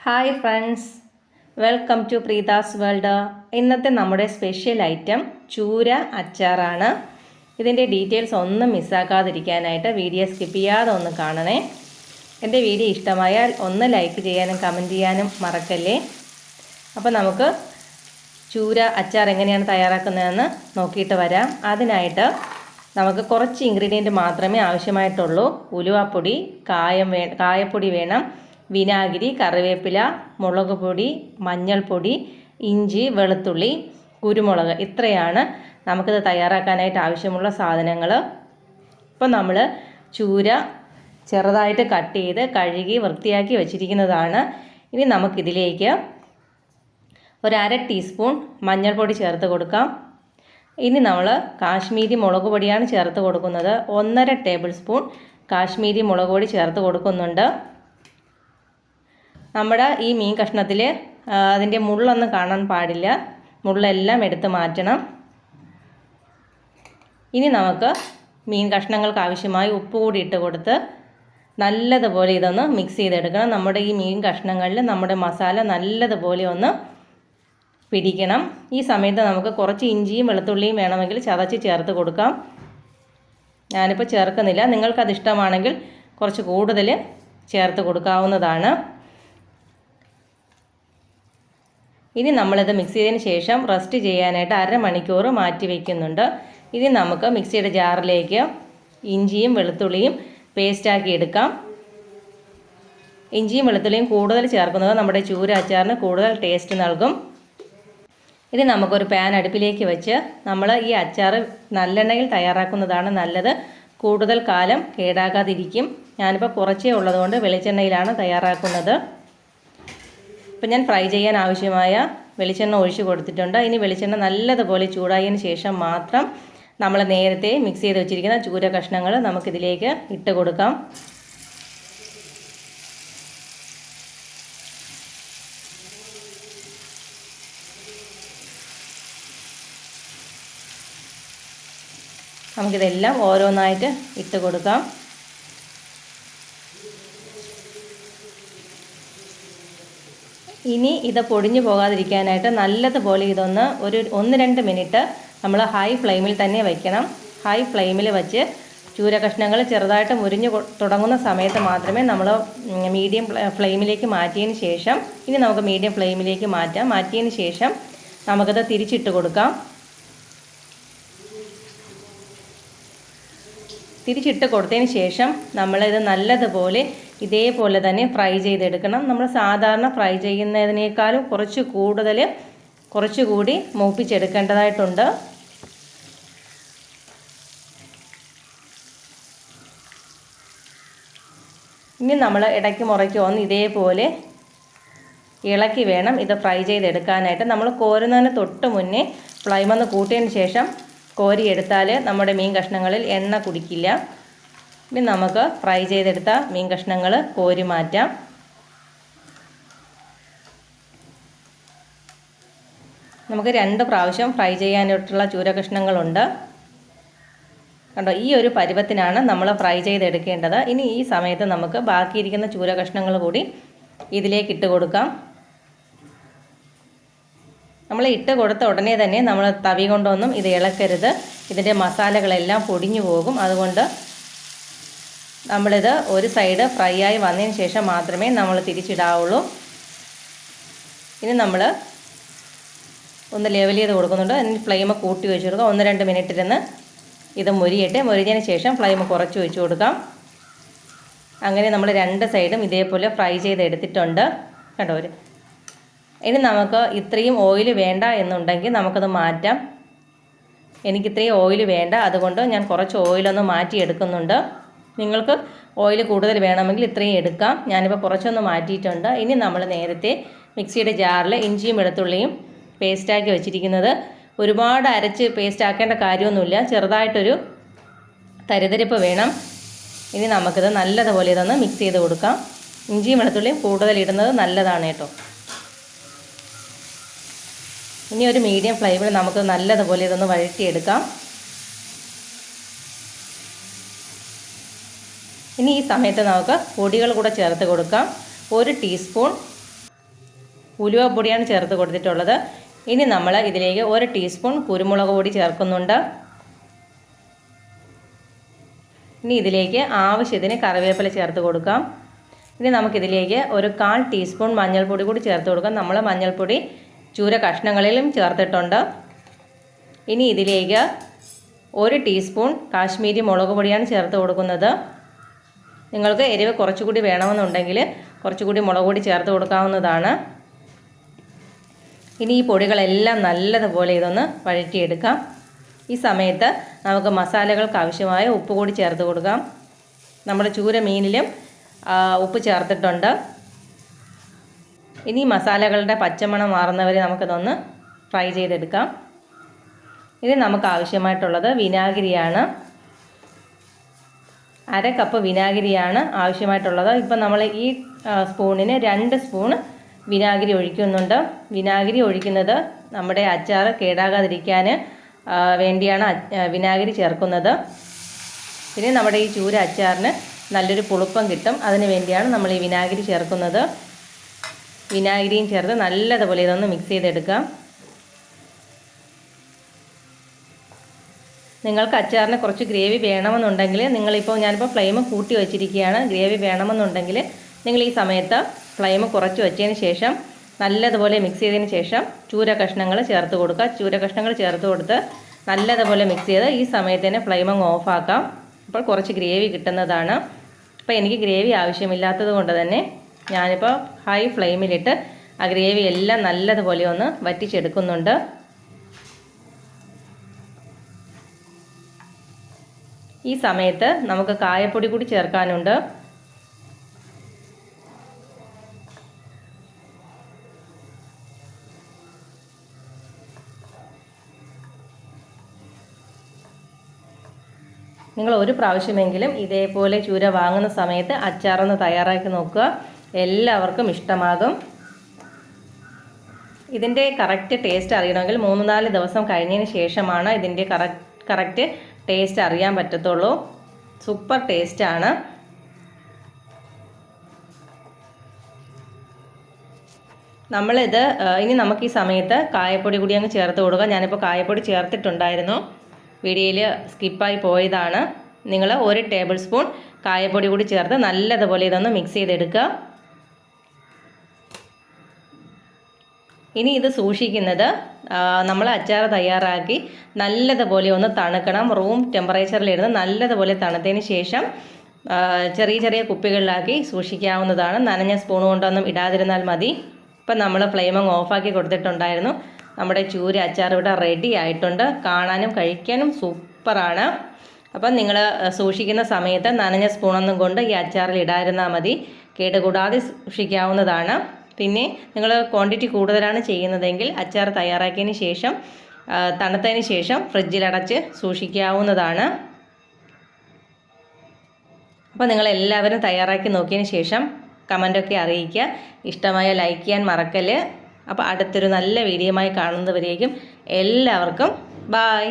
Hi friends welcome to Preetha's world ഇന്നത്തെ നമ്മുടെ special item ചൂര അച്ചാറാണ്. ഇതിന്റെ ഡീറ്റെയിൽസ് ഒന്നും മിസ്സാക്കാതിരിക്കാനായിട്ട് വീഡിയോ സ്കിപ്പ് ചെയ്യാതെ ഒന്ന് കാണണേ. എന്റെ വീഡിയോ ഇഷ്ടമായാൽ ഒന്ന് ലൈക്ക് ചെയ്യാനും കമന്റ് ചെയ്യാനും മറക്കല്ലേ? അപ്പോൾ നമുക്ക് ചൂര അച്ചാർ എങ്ങനെയാണ് തയ്യാറാക്കുന്നതെന്ന് നോക്കിയിട്ട് വരാം. അതിനായിട്ട് നമുക്ക് കുറച്ച് ഇൻഗ്രീഡിയന്റ് മാത്രമേ ആവശ്യമായിട്ടുള്ളൂ. ഉലുവാപ്പൊടി കായം വേ കായപ്പൊടി വേണം. വിനാഗിരി കറിവേപ്പില മുളക് പൊടി മഞ്ഞൾപ്പൊടി ഇഞ്ചി വെളുത്തുള്ളി കുരുമുളക്. ഇത്രയാണ് നമുക്കിത് തയ്യാറാക്കാനായിട്ട് ആവശ്യമുള്ള സാധനങ്ങൾ ഇപ്പം നമ്മൾ ചൂര ചെറുതായിട്ട് കട്ട് ചെയ്ത് കഴുകി വൃത്തിയാക്കി വെച്ചിരിക്കുന്നതാണ്. ഇനി നമുക്കിതിലേക്ക് ഒരു അര ടീസ്പൂൺ മഞ്ഞൾപ്പൊടി ചേർത്ത് കൊടുക്കാം. ഇനി നമ്മൾ കാശ്മീരി മുളക് പൊടിയാണ് ചേർത്ത് കൊടുക്കുന്നത്. ഒന്നര ടേബിൾ സ്പൂൺ കാശ്മീരി മുളക് പൊടി ചേർത്ത് കൊടുക്കുന്നുണ്ട്. നമ്മുടെ ഈ മീൻ കഷ്ണത്തിൽ അതിന്റെ മുള്ളൊന്നും കാണാൻ പാടില്ല. മുള്ളെല്ലാം എടുത്ത് മാറ്റണം. ഇനി നമുക്ക് മീൻ കഷ്ണങ്ങൾക്ക് ആവശ്യമായി ഉപ്പ് കൂടി ഇട്ട് കൊടുത്ത് നല്ലതുപോലെ ഇതൊന്ന് മിക്സ് ചെയ്തെടുക്കണം. നമ്മുടെ ഈ മീൻ കഷ്ണങ്ങളിൽ നമ്മുടെ മസാല നല്ലതുപോലെ ഒന്ന് പിടിക്കണം. ഈ സമയത്ത് നമുക്ക് കുറച്ച് ഇഞ്ചിയും വെളുത്തുള്ളിയും വേണമെങ്കിൽ ചതച്ച് ചേർത്ത് കൊടുക്കാം. ഞാനിപ്പോൾ ചേർക്കുന്നില്ല. നിങ്ങൾക്കത് ഇഷ്ടമാണെങ്കിൽ കുറച്ച് കൂടുതൽ ചേർത്ത് കൊടുക്കാവുന്നതാണ്. ഇനി നമ്മളിത് മിക്സ് ചെയ്തതിന് ശേഷം റെസ്റ്റ് ചെയ്യാനായിട്ട് അരമണിക്കൂർ മാറ്റി വയ്ക്കുന്നുണ്ട് ഇനി നമുക്ക് മിക്സിയുടെ ജാറിലേക്ക് ഇഞ്ചിയും വെളുത്തുള്ളിയും പേസ്റ്റാക്കി എടുക്കാം. ഇഞ്ചിയും വെളുത്തുള്ളിയും കൂടുതൽ ചേർക്കുന്നത് നമ്മുടെ ചൂര അച്ചാറിന് കൂടുതൽ ടേസ്റ്റ് നൽകും. ഇനി നമുക്കൊരു പാൻ അടുപ്പിലേക്ക് വെച്ച് നമ്മൾ ഈ അച്ചാർ നല്ലെണ്ണയിൽ തയ്യാറാക്കുന്നതാണ് നല്ലത്. കൂടുതൽ കാലം കേടാകാതിരിക്കും. ഞാനിപ്പോൾ കുറച്ചേ ഉള്ളതുകൊണ്ട് വെളിച്ചെണ്ണയിലാണ് തയ്യാറാക്കുന്നത്. ഇപ്പം ഞാൻ ഫ്രൈ ചെയ്യാൻ ആവശ്യമായ വെളിച്ചെണ്ണ ഒഴിച്ച് കൊടുത്തിട്ടുണ്ട്. ഇനി വെളിച്ചെണ്ണ നല്ലതുപോലെ ചൂടായതിന് ശേഷം മാത്രം നമ്മൾ നേരത്തെ മിക്സ് ചെയ്ത് വെച്ചിരിക്കുന്ന ചൂര കഷ്ണങ്ങൾ നമുക്കിതിലേക്ക് ഇട്ട് കൊടുക്കാം. നമുക്കിതെല്ലാം ഓരോന്നായിട്ട് ഇട്ട് കൊടുക്കാം. ഇനി ഇത് പൊടിഞ്ഞു പോകാതിരിക്കാനായിട്ട് നല്ലതുപോലെ ഇതൊന്ന് ഒരു ഒന്ന് രണ്ട് മിനിറ്റ് നമ്മൾ ഹൈ ഫ്ലെയിമിൽ തന്നെ വയ്ക്കണം ഹൈ ഫ്ലെയിമിൽ വെച്ച് ചൂര കഷ്ണങ്ങൾ ചെറുതായിട്ട് മുരിഞ്ഞു തുടങ്ങുന്ന സമയത്ത് മാത്രമേ നമ്മൾ മീഡിയം ഫ്ലെയിമിലേക്ക് മാറ്റിയതിന് ശേഷം ഇനി നമുക്ക് മീഡിയം ഫ്ലെയിമിലേക്ക് മാറ്റാം. മാറ്റിയതിന് ശേഷം നമുക്കത് തിരിച്ചിട്ട് കൊടുക്കാം. തിരിച്ചിട്ട് കൊടുത്തതിന് ശേഷം നമ്മളിത് നല്ലതുപോലെ ഇതേപോലെ തന്നെ ഫ്രൈ ചെയ്തെടുക്കണം. നമ്മൾ സാധാരണ ഫ്രൈ ചെയ്യുന്നതിനേക്കാളും കുറച്ച് കൂടുതൽ കുറച്ചുകൂടി മൂപ്പിച്ചെടുക്കേണ്ടതായിട്ടുണ്ട്. ഇനി നമ്മൾ ഇടയ്ക്ക് മുറയ്ക്ക് ഒന്ന് ഇതേപോലെ ഇളക്കി വേണം ഇത് ഫ്രൈ ചെയ്തെടുക്കാനായിട്ട്. നമ്മൾ കോരുന്നതിന് തൊട്ട് മുന്നേ ഫ്ലൈമൊന്ന് കൂട്ടിയതിന് ശേഷം കോരിയെടുത്താൽ നമ്മുടെ മീൻ കഷ്ണങ്ങളിൽ എണ്ണ കുടിക്കില്ല. ഇനി നമുക്ക് ഫ്രൈ ചെയ്തെടുത്ത മീൻ കഷ്ണങ്ങൾ കോരി മാറ്റാം. നമുക്ക് രണ്ട് പ്രാവശ്യം ഫ്രൈ ചെയ്യാനായിട്ടുള്ള ചൂര കഷ്ണങ്ങളുണ്ട് കണ്ടോ ഈ ഒരു പരുവത്തിനാണ് നമ്മൾ ഫ്രൈ ചെയ്തെടുക്കേണ്ടത്. ഇനി ഈ സമയത്ത് നമുക്ക് ബാക്കിയിരിക്കുന്ന ചൂര കഷ്ണങ്ങൾ കൂടി ഇതിലേക്ക് ഇട്ട് കൊടുക്കാം. നമ്മൾ ഇട്ട് കൊടുത്ത ഉടനെ തന്നെ നമ്മൾ തവി കൊണ്ടൊന്നും ഇത് ഇളക്കരുത്. ഇതിന്റെ മസാലകളെല്ലാം പൊടിഞ്ഞു പോകും. അതുകൊണ്ട് നമ്മളിത് ഒരു സൈഡ് ഫ്രൈ ആയി വന്നതിന് ശേഷം മാത്രമേ നമ്മൾ തിരിച്ചിടാവുള്ളൂ. ഇനി നമ്മൾ ഒന്ന് ലെവൽ ചെയ്ത് കൊടുക്കുന്നുണ്ട്. അതിന് ഫ്ലെയിം കൂട്ടി വെച്ച് കൊടുക്കാം ഒന്ന് രണ്ട് മിനിറ്റ് ഇരുന്ന് ഇത് മുരിയട്ടെ. മുരിഞ്ഞതിന് ശേഷം ഫ്ലെയിം കുറച്ച് വെച്ച് കൊടുക്കാം. അങ്ങനെ നമ്മൾ രണ്ട് സൈഡും ഇതേപോലെ ഫ്രൈ ചെയ്തെടുത്തിട്ടുണ്ട് കണ്ടോ? ഒരു ഇനി നമുക്ക് ഇത്രയും ഓയിൽ വേണ്ട എന്നുണ്ടെങ്കിൽ നമുക്കത് മാറ്റാം. എനിക്ക് ഇത്രയും ഓയിൽ വേണ്ട. അതുകൊണ്ട് ഞാൻ കുറച്ച് ഓയിലൊന്ന് മാറ്റി എടുക്കുന്നുണ്ട്. നിങ്ങൾക്ക് ഓയിൽ കൂടുതൽ വേണമെങ്കിൽ ഇത്രയും എടുക്കാം. ഞാനിപ്പോൾ കുറച്ചൊന്ന് മാറ്റിയിട്ടുണ്ട്. ഇനി നമ്മൾ നേരത്തെ മിക്സിയുടെ ജാറിൽ ഇഞ്ചിയും വെളുത്തുള്ളിയും പേസ്റ്റാക്കി വെച്ചിരിക്കുന്നത്. ഒരുപാട് അരച്ച് പേസ്റ്റ് ആക്കേണ്ട കാര്യമൊന്നുമില്ല. ചെറുതായിട്ടൊരു തരിതരിപ്പ് വേണം. ഇനി നമുക്കിത് നല്ലതുപോലെ ഇതൊന്ന് മിക്സ് ചെയ്ത് കൊടുക്കാം. ഇഞ്ചിയും വെളുത്തുള്ളിയും കൂടുതൽ ഇടുന്നത് നല്ലതാണ് കേട്ടോ. ഇനി ഒരു മീഡിയം ഫ്ലെയിമിൽ നമുക്ക് നല്ലതുപോലെ ഇതൊന്ന് വഴറ്റിയെടുക്കാം. ഇനി ഈ സമയത്ത് നമുക്ക് പൊടികൾ കൂടെ ചേർത്ത് കൊടുക്കാം. ഒരു ടീസ്പൂൺ ഉലുവ പൊടിയാണ് ചേർത്ത് കൊടുത്തിട്ടുള്ളത്. ഇനി നമ്മൾ ഇതിലേക്ക് ഒരു ടീസ്പൂൺ കുരുമുളക് പൊടി ചേർക്കുന്നുണ്ട്. ഇനി ഇതിലേക്ക് ആവശ്യത്തിന് കറിവേപ്പില ചേർത്ത് കൊടുക്കാം. ഇനി നമുക്കിതിലേക്ക് ഒരു കാൽ ടീസ്പൂൺ മഞ്ഞൾപ്പൊടി കൂടി ചേർത്ത് കൊടുക്കാം. നമ്മൾ മഞ്ഞൾപ്പൊടി ചൂര കഷ്ണങ്ങളിലും ചേർത്തിട്ടുണ്ട്. ഇനി ഇതിലേക്ക് ഒരു ടീസ്പൂൺ കാശ്മീരി മുളക് പൊടിയാണ് ചേർത്ത് കൊടുക്കുന്നത്. നിങ്ങൾക്ക് എരിവ് കുറച്ചുകൂടി വേണമെന്നുണ്ടെങ്കിൽ കുറച്ചുകൂടി മുളക് പൊടി ചേർത്ത് കൊടുക്കാവുന്നതാണ്. ഇനി ഈ പൊടികളെല്ലാം നല്ലതുപോലെ ഇതൊന്ന് വഴറ്റിയെടുക്കാം. ഈ സമയത്ത് നമുക്ക് മസാലകൾക്ക് ആവശ്യമായ ഉപ്പ് കൂടി ചേർത്ത് കൊടുക്കാം. നമ്മുടെ ചൂര മീനിലും ഉപ്പ് ചേർത്തിട്ടുണ്ട്. ഇനി മസാലകളുടെ പച്ചമണം മാറുന്നവരെ നമുക്കിതൊന്ന് ഫ്രൈ ചെയ്തെടുക്കാം. ഇനി നമുക്ക് ആവശ്യമായിട്ടുള്ളത് വിനാഗിരിയാണ്. അര കപ്പ് വിനാഗിരിയാണ് ആവശ്യമായിട്ടുള്ളത്. ഇപ്പം നമ്മൾ ഈ സ്പൂണിന് രണ്ട് സ്പൂൺ വിനാഗിരി ഒഴിക്കുന്നുണ്ട്. വിനാഗിരി ഒഴിക്കുന്നത് നമ്മുടെ അച്ചാർ കേടാകാതിരിക്കാൻ വേണ്ടിയാണ് വിനാഗിരി ചേർക്കുന്നത്. പിന്നെ നമ്മുടെ ഈ ചൂര അച്ചാറിന് നല്ലൊരു പുളുപ്പം കിട്ടും. അതിന് വേണ്ടിയാണ് നമ്മൾ ഈ വിനാഗിരി ചേർക്കുന്നത്. വിനാഗിരിയും ചേർത്ത് നല്ലതുപോലെ ഇതൊന്ന് മിക്സ് ചെയ്തെടുക്കാം നിങ്ങൾക്ക് അച്ചാറിന് കുറച്ച് ഗ്രേവി വേണമെന്നുണ്ടെങ്കിൽ നിങ്ങളിപ്പോൾ ഞാനിപ്പോൾ ഫ്ലെയിം കൂട്ടി വെച്ചിരിക്കുകയാണ്. ഗ്രേവി വേണമെന്നുണ്ടെങ്കിൽ നിങ്ങൾ ഈ സമയത്ത് ഫ്ലെയിം കുറച്ച് വെച്ചതിന് ശേഷം നല്ലതുപോലെ മിക്സ് ചെയ്തതിന് ശേഷം ചൂര കഷ്ണങ്ങൾ ചേർത്ത് കൊടുക്കുക. ചൂര കഷ്ണങ്ങൾ ചേർത്ത് കൊടുത്ത് നല്ലതുപോലെ മിക്സ് ചെയ്ത് ഈ സമയത്ത് തന്നെ ഫ്ലെയിം അങ്ങ് ഓഫാക്കാം അപ്പോൾ കുറച്ച് ഗ്രേവി കിട്ടുന്നതാണ്. അപ്പോൾ എനിക്ക് ഗ്രേവി ആവശ്യമില്ലാത്തത് കൊണ്ട് തന്നെ ഞാനിപ്പോൾ ഹൈ ഫ്ലെയിമിലിട്ട് ആ ഗ്രേവി എല്ലാം നല്ലതുപോലെ ഒന്ന് വറ്റിച്ചെടുക്കുന്നുണ്ട്. ഈ സമയത്ത് നമുക്ക് കായപ്പൊടി കൂടി ചേർക്കാനുണ്ട്. നിങ്ങൾ ഒരു പ്രാവശ്യമെങ്കിലും ഇതേപോലെ ചൂര വാങ്ങുന്ന സമയത്ത് അച്ചാറൊന്ന് തയ്യാറാക്കി നോക്കുക. എല്ലാവർക്കും ഇഷ്ടമാകും. ഇതിന്റെ കറക്റ്റ് ടേസ്റ്റ് അറിയണമെങ്കിൽ മൂന്ന് നാല് ദിവസം കഴിഞ്ഞതിന് ശേഷമാണ് ഇതിന്റെ കറക്റ്റ് ടേസ്റ്റ് അറിയാൻ പറ്റത്തുള്ളൂ. സൂപ്പർ ടേസ്റ്റാണ് നമ്മളിത് ഇനി നമുക്ക് ഈ സമയത്ത് കായപ്പൊടി കൂടി അങ്ങ് ചേർത്ത് കൊടുക്കുക ഞാനിപ്പോൾ കായപ്പൊടി ചേർത്തിട്ടുണ്ടായിരുന്നു. വീഡിയോയിൽ സ്കിപ്പായി പോയതാണ്. നിങ്ങൾ ഒരു ടേബിൾ സ്പൂൺ കായപ്പൊടി കൂടി ചേർത്ത് നല്ലതുപോലെ ഇതൊന്ന് മിക്സ് ചെയ്തെടുക്കുക. ഇനി ഇത് സൂക്ഷിക്കുന്നത് നമ്മൾ അച്ചാർ തയ്യാറാക്കി നല്ലതുപോലെ ഒന്ന് തണുക്കണം. റൂം ടെമ്പറേച്ചറിലിരുന്ന് നല്ലതുപോലെ തണുത്തതിന് ശേഷം ചെറിയ ചെറിയ കുപ്പികളിലാക്കി സൂക്ഷിക്കാവുന്നതാണ്. നനഞ്ഞ സ്പൂൺ കൊണ്ടൊന്നും ഇടാതിരുന്നാൽ മതി. ഇപ്പം നമ്മൾ ഫ്ലെയിമങ്ങ് ഓഫാക്കി കൊടുത്തിട്ടുണ്ടായിരുന്നു. നമ്മുടെ ചൂര അച്ചാർ ഇവിടെ റെഡി ആയിട്ടുണ്ട്. കാണാനും കഴിക്കാനും സൂപ്പറാണ്. അപ്പം നിങ്ങൾ സൂക്ഷിക്കുന്ന സമയത്ത് നനഞ്ഞ സ്പൂണൊന്നും കൊണ്ട് ഈ അച്ചാറിൽ ഇടാതിരുന്നാൽ മതി. കേടുകൂടാതെ സൂക്ഷിക്കാവുന്നതാണ്. പിന്നെ നിങ്ങൾ ക്വാണ്ടിറ്റി കൂടുതലാണ് ചെയ്യുന്നതെങ്കിൽ അച്ചാർ തയ്യാറാക്കിയതിന് ശേഷം തണുത്തതിന് ശേഷം ഫ്രിഡ്ജിലടച്ച് സൂക്ഷിക്കാവുന്നതാണ്. അപ്പോൾ നിങ്ങൾ എല്ലാവരും തയ്യാറാക്കി നോക്കിയതിന് ശേഷം കമന്റൊക്കെ അറിയിക്കുക. ഇഷ്ടമായ ലൈക്ക് ചെയ്യാൻ മറക്കൽ. അപ്പോൾ അടുത്തൊരു നല്ല വീഡിയോയുമായി കാണുന്നവരേക്കും എല്ലാവർക്കും ബായ്